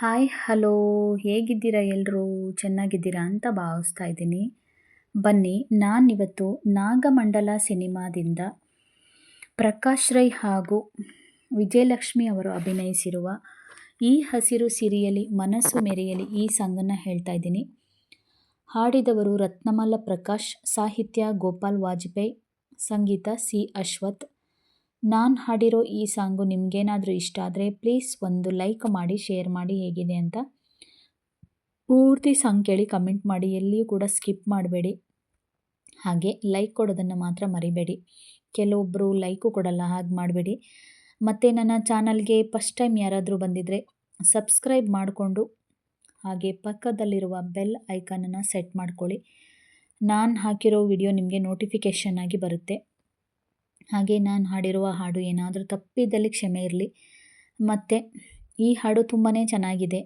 Hi hello ಹೇಗಿದ್ದೀರಾ ಎಲ್ಲರೂ ಚೆನ್ನಾಗಿದ್ದೀರಾ ಅಂತ ಭಾವಿಸ್ತಾ ಇದ್ದೀನಿ. ಬನ್ನಿ, ನಾನಿವತ್ತು ನಾಗಮಂಡಲ ಸಿನಿಮಾದಿಂದ ಪ್ರಕಾಶ್ ರೈ ಹಾಗೂ ವಿಜಯಲಕ್ಷ್ಮಿ ಅವರು ಅಭಿನಯಿಸಿರುವ ಈ ಹಸಿರು ಸಿರಿಯಲಿ ಮನಸ್ಸು ಮೆರೆಯಲಿ ಈ ಸಂಗನ್ನು ಹೇಳ್ತಾ ಇದ್ದೀನಿ. ಹಾಡಿದವರು ರತ್ನಮಾಲ ಪ್ರಕಾಶ್, ಸಾಹಿತ್ಯ ಗೋಪಾಲ್ ವಾಜಪೇಯಿ, ಸಂಗೀತ ಸಿ ಅಶ್ವಥ್ ನಾನು ಹಾಡಿರೋ ಈ ಸಾಂಗು ನಿಮಗೇನಾದರೂ ಇಷ್ಟ ಆದರೆ ಪ್ಲೀಸ್ ಒಂದು ಲೈಕ್ ಮಾಡಿ, ಶೇರ್ ಮಾಡಿ ಹೇಗಿದೆ ಅಂತ. ಪೂರ್ತಿ ಸಾಂಗ್ ಕೇಳಿ ಕಮೆಂಟ್ ಮಾಡಿ, ಎಲ್ಲಿಯೂ ಕೂಡ ಸ್ಕಿಪ್ ಮಾಡಬೇಡಿ. ಹಾಗೆ ಲೈಕ್ ಕೊಡೋದನ್ನು ಮಾತ್ರ ಮರಿಬೇಡಿ. ಕೆಲವೊಬ್ಬರು ಲೈಕು ಕೊಡಲ್ಲ, ಹಾಗೆ ಮಾಡಬೇಡಿ. ಮತ್ತು ನನ್ನ ಚಾನಲ್ಗೆ ಫಸ್ಟ್ ಟೈಮ್ ಯಾರಾದರೂ ಬಂದಿದ್ದರೆ ಸಬ್ಸ್ಕ್ರೈಬ್ ಮಾಡಿಕೊಂಡು, ಹಾಗೆ ಪಕ್ಕದಲ್ಲಿರುವ ಬೆಲ್ ಐಕಾನನ್ನು ಸೆಟ್ ಮಾಡ್ಕೊಳ್ಳಿ. ನಾನು ಹಾಕಿರೋ ವಿಡಿಯೋ ನಿಮಗೆ ನೋಟಿಫಿಕೇಷನ್ ಆಗಿ ಬರುತ್ತೆ. ಹಾಗೆ ನಾನು ಹಾಡಿರುವ ಹಾಡು ಏನಾದರೂ ತಪ್ಪಿದ್ದಲ್ಲಿ ಕ್ಷಮೆ ಇರಲಿ. ಮತ್ತು ಈ ಹಾಡು ತುಂಬಾ ಚೆನ್ನಾಗಿದೆ.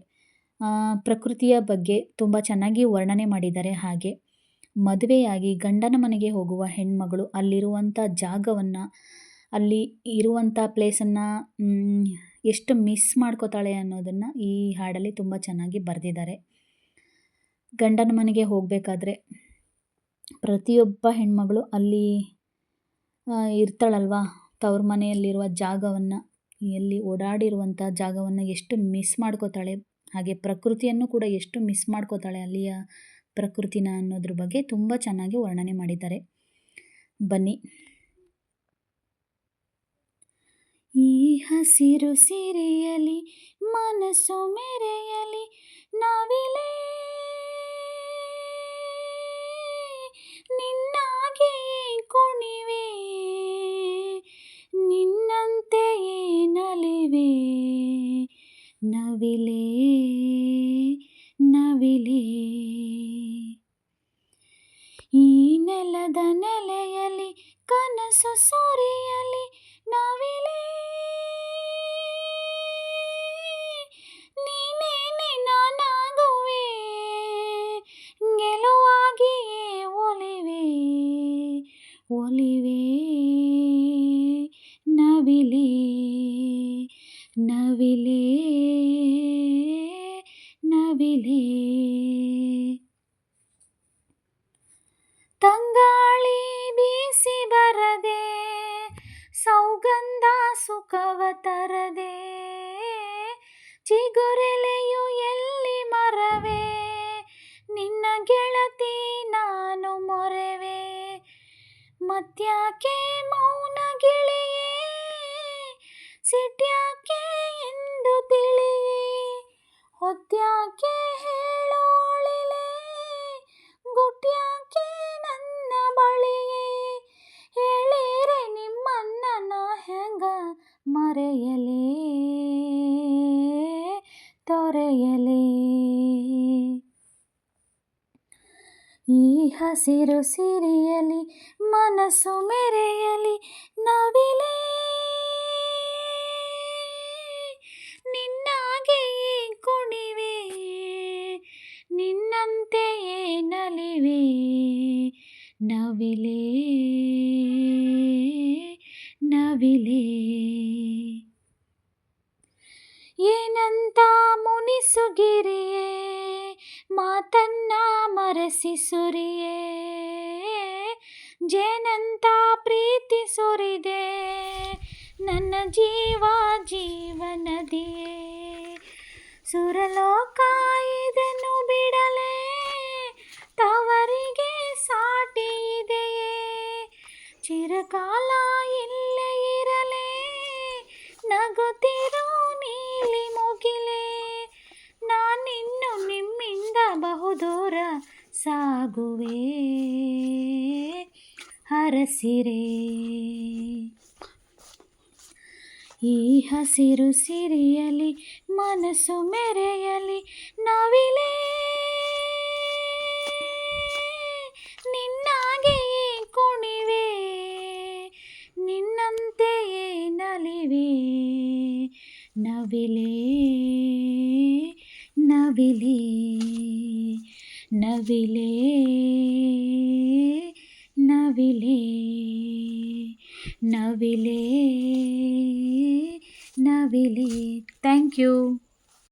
ಪ್ರಕೃತಿಯ ಬಗ್ಗೆ ತುಂಬ ಚೆನ್ನಾಗಿ ವರ್ಣನೆ ಮಾಡಿದ್ದಾರೆ. ಹಾಗೆ ಮದುವೆಯಾಗಿ ಗಂಡನ ಮನೆಗೆ ಹೋಗುವ ಹೆಣ್ಮಗಳು ಅಲ್ಲಿರುವಂಥ ಜಾಗವನ್ನು, ಅಲ್ಲಿ ಇರುವಂಥ ಪ್ಲೇಸನ್ನು ಎಷ್ಟು ಮಿಸ್ ಮಾಡ್ಕೋತಾಳೆ ಅನ್ನೋದನ್ನು ಈ ಹಾಡಲ್ಲಿ ತುಂಬ ಚೆನ್ನಾಗಿ ಬರೆದಿದ್ದಾರೆ. ಗಂಡನ ಮನೆಗೆ ಹೋಗಬೇಕಾದ್ರೆ ಪ್ರತಿಯೊಬ್ಬ ಹೆಣ್ಮಗಳು ಅಲ್ಲಿ ಇರ್ತಾಳಲ್ವ? ತವ್ರ ಮನೆಯಲ್ಲಿರುವ ಜಾಗವನ್ನು, ಎಲ್ಲಿ ಓಡಾಡಿರುವಂಥ ಜಾಗವನ್ನು ಎಷ್ಟು ಮಿಸ್ ಮಾಡ್ಕೋತಾಳೆ, ಹಾಗೆ ಪ್ರಕೃತಿಯನ್ನು ಕೂಡ ಎಷ್ಟು ಮಿಸ್ ಮಾಡ್ಕೋತಾಳೆ ಅಲ್ಲಿಯ ಪ್ರಕೃತಿನ ಅನ್ನೋದ್ರ ಬಗ್ಗೆ ತುಂಬ ಚೆನ್ನಾಗಿ ವರ್ಣನೆ ಮಾಡಿದ್ದಾರೆ. ಬನ್ನಿ. ಈ ಹಸಿರು ಸಿರಿಯಲಿ ಮನಸ್ಸು ಮೆರೆಯಲಿ, ನಾವಿಲೇ ನಿನ್ನಾಗೆ ನವಿಲೇ ಈ ನೆಲದ ನೆಲೆಯಲ್ಲಿ ಕನಸು ಸೊರೆಯಲಿ ನಾವಿಲೇ. ನೀನೇನೆ ನಾನಾಗುವೆ ಗೆಲುವಾಗಿಯೇ ಒಲಿವೆ. ಒಲಿವೆ ನವಿಲೇ. ನವಿಲೇ ತಂಗಾಳಿ ಬೀಸಿ ಬರದೆ, ಸೌಗಂಧ ಸುಖವ ತರದೆ, ಚಿಗುರೆಲೆಯು ಎಲ್ಲಿ ಮರವೆ, ನಿನ್ನ ಗೆಳತಿ ನಾನು ಮೊರೆವೆ ಮತ್ಯಾಕೆ ಮೌನ ಗೆಳೆಯೇ ಸಿಟ್ಯಾಕೆ ಮರೆಯಲೇ ತೊರೆಯಲೇ? ಈ ಹಸಿರು ಸಿರಿಯಲಿ ಮನಸ್ಸು ಮೆರೆಯಲಿ ನವಿಲೇ? ನಿನ್ನಾಗೆಯೇ ಕುಣಿವೆ? ನಿನ್ನಂತೆಯೇ ನಲಿವೆ? ನವಿಲೇ? ನವಿಲೇ? ಏನಂತ ಮುನಿಸುಗಿರಿಯೇ ಮಾತನ್ನ ಮರಸಿ ಸುರಿಯೇ ಜೇನಂತ ಪ್ರೀತಿ ಸುರಿದೆ ನನ್ನ ಜೀವ ಜೀವನದಿಯೇ? ಸುರಲೋಕ ಇದನ್ನು ಬಿಡಲೇ ಸಾಗುವೆ ಹರಸಿರೆ. ಈ ಹಸಿರು ಸಿರಿಯಲಿ ಮನಸ್ಸು ಮೆರೆಯಲಿ ನವಿಲೇ. ನಿನ್ನಾಗೆಯೇ ಕುಣಿವೆ ನಿನ್ನಂತೆಯೇ ನಲಿವೆ. ನವಿಲೇ ನವಿಲೇ. ನವಿಲೇ ನವಿಲೇ ನವಿಲೇ ನವಿಲೇ ಥ್ಯಾಂಕ್ ಯು